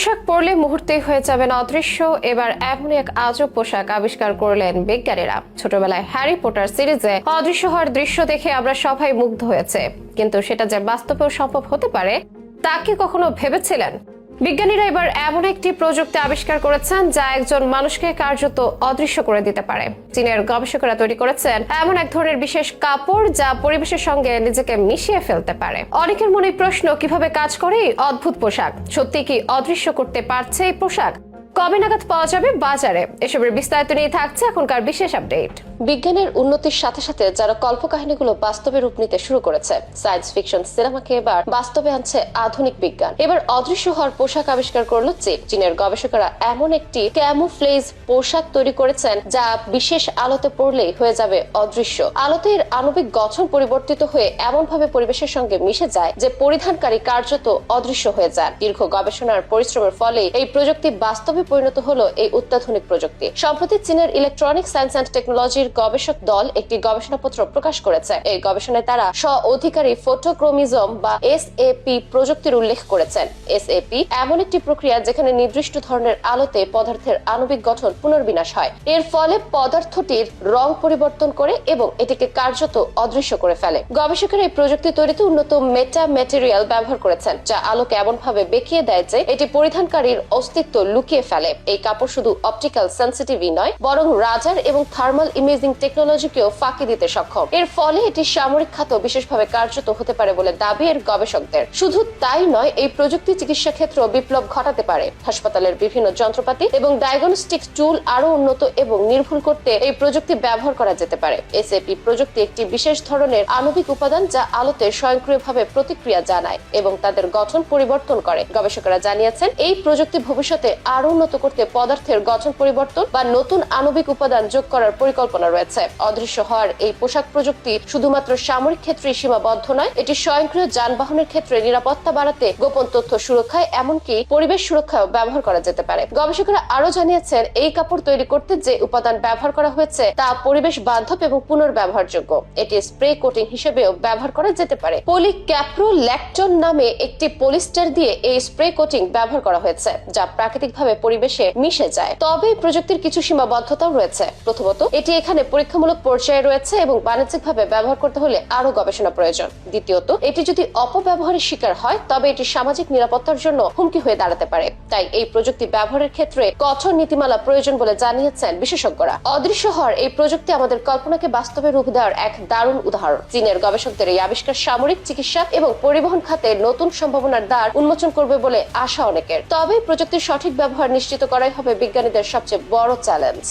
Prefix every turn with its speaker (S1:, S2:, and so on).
S1: পোশাক পরলে মুহূর্তেই হয়ে যাবেন অদৃশ্য। এবার এমন এক আজব পোশাক আবিষ্কার করলেন বিজ্ঞানীরা। ছোটবেলায় হ্যারি পটার সিরিজে অদৃশ্য হওয়ার দৃশ্য দেখে আমরা সবাই মুগ্ধ হয়েছে। কিন্তু সেটা যে বাস্তবেও সম্ভব হতে পারে, তা কি কখনো ভেবেছিলেন? বিজ্ঞানীরা এবার এমন একটি প্রযুক্তি আবিষ্কার করেছেন যা একজন মানুষকে কার্যত অদৃশ্য করে দিতে পারে। চীনের গবেষকরা তৈরি করেছেন এমন এক ধরনের বিশেষ কাপড় যা পরিবেশের সঙ্গে নিজেকে মিশিয়ে ফেলতে পারে। অনেকের মনে প্রশ্ন, কীভাবে কাজ করে অদ্ভুত পোশাক? সত্যি কি অদৃশ্য করতে পারছে এই পোশাক? কবে নাগাদ পাওয়া যাবে বাজারে? এসবের বিস্তারিত নিয়ে থাকছে এখনকার বিশেষ আপডেট। বিজ্ঞানের উন্নতির সাথে সাথে যারা কল্পকাহিনীগুলো বাস্তবে রূপ নিতে শুরু করেছে, সায়েন্স ফিকশন সিনেমাকে এবার বাস্তবে আনছে আধুনিক বিজ্ঞান। এবার অদৃশ্য হওয়ার পোশাক আবিষ্কার করল চীন। চীনের গবেষকেরা এমন একটি ক্যামোফ্লেজ পোশাক তৈরি করেছেন যা বিশেষ আলোতে পড়লেই হয়ে যাবে অদৃশ্য। আলোতে এর আণবিক গঠন পরিবর্তিত হয়ে এমন ভাবে পরিবেশের সঙ্গে মিশে যায় যে পরিধানকারী কার্যত অদৃশ্য হয়ে যায়। দীর্ঘ গবেষণার পরিশ্রমের ফলে এই প্রযুক্তি বাস্তবে পরিণত হলো এই অত্যাধুনিক প্রযুক্তি। সম্প্রতি চীনের ইলেকট্রনিক সায়েন্স অ্যান্ড টেকনোলজির গবেষক দল একটি গবেষণাপত্র প্রকাশ করেছে। এই গবেষণায় তারা স্ব অধিকারী ফটোক্রোমিজম বা এস প্রযুক্তির উল্লেখ করেছেন। এস এমন একটি প্রক্রিয়া যেখানে নির্দিষ্ট ধরনের আলোতে পদার্থের আণবিক গঠন পুনর্বিনাশ হয়। এর ফলে পদার্থটির রং পরিবর্তন করে এবং এটিকে কার্যত অদৃশ্য করে ফেলে। গবেষকেরা এই প্রযুক্তি তৈরিতে উন্নত মেটা ম্যাটেরিয়াল ব্যবহার করেছেন, যা আলোকে এমনভাবে বেঁকিয়ে দেয় যে এটি পরিধানকারীর অস্তিত্ব লুকিয়ে ফেলে। এই কাপড় শুধু অপটিক্যাল সেন্সিটিভই নয়, বরং রাজার এবং থার্মাল ইমেজিং টেকনোলজিকেও ফাঁকি দিতে সক্ষম। এর ফলে এটি সামরিক খাত বিশেষভাবে কার্যত হতে পারে বলে দাবি এর গবেষকদের। শুধু তাই নয়, এই প্রযুক্তি চিকিৎসা ক্ষেত্র বিপ্লব ঘটাতে পারে। হাসপাতালের বিভিন্ন যন্ত্রপাতি এবং ডায়াগনস্টিক টুল আরও উন্নত এবং নির্ভুল করতে এই প্রযুক্তি ব্যবহার করা যেতে পারে। এসএপি প্রযুক্তি একটি বিশেষ ধরনের আণবিক উপাদান যা আলোতে স্বয়ংক্রিয়ভাবে প্রতিক্রিয়া জানায় এবং তাদের গঠন পরিবর্তন করে। গবেষকরা জানিয়েছেন, এই প্রযুক্তি ভবিষ্যতে আরও উন্নত করতে পদার্থের গঠন পরিবর্তন বা নতুন আণবিক উপাদান যোগ করার পরিকল্পনা রয়েছে। অদৃশ্য হওয়ার এই পোশাক প্রযুক্তি শুধুমাত্র সামরিক ক্ষেত্রে সীমাবদ্ধ নয়, এটি স্বয়ংক্রিয় যানবাহনের ক্ষেত্রে নিরাপত্তা বাড়াতে গোপন তথ্য সুরক্ষায় এমনকি পরিবেশ সুরক্ষায় ব্যবহার করা যেতে পারে। গবেষকরা আরও জানিয়েছেন, এই কাপড় তৈরি করতে যে উপাদান ব্যবহার করা হয়েছে তা পরিবেশ বান্ধব এবং পুনর্ব্যবহারযোগ্য। এটি স্প্রে কোটিং হিসেবেও ব্যবহার করা যেতে পারে। পলি ক্যাপ্রোল্যাকটন নামে একটি পলিস্টার দিয়ে এই স্প্রে কোটিং ব্যবহার করা হয়েছে, যা প্রাকৃতিকভাবে পরিবেশে মিশে যায়। তবে প্রযুক্তির কিছু সীমাবদ্ধতাও রয়েছে। প্রথমত, এটি এখানে পরীক্ষামূলক পর্যায়ে রয়েছে এবং বাণিজ্যিকভাবে ব্যবহার করতে হলে আরও গবেষণা প্রয়োজন। দ্বিতীয়ত, এটি যদি অপব্যবহারের শিকার হয়, তবে এটি সামাজিক নিরাপত্তার জন্য হুমকি হয়ে দাঁড়াতে পারে। তাই এই প্রযুক্তি ব্যবহারের ক্ষেত্রে কঠোর নীতিমালা প্রয়োজন বলে জানিয়েছেন বিশেষজ্ঞরা। অদৃশ্য হওয়ার এই প্রযুক্তি আমাদের কল্পনাকে বাস্তবে রূপ দেওয়ার এক দারুণ উদাহরণ। চীনের গবেষকদের এই আবিষ্কার সামরিক চিকিৎসা এবং পরিবহন খাতে নতুন সম্ভাবনার দ্বার উন্মোচন করবে বলে আশা অনেকের। তবে প্রযুক্তির সঠিক ব্যবহার নিশ্চিত করাই হবে বিজ্ঞানীদের সবচেয়ে বড় চ্যালেঞ্জ।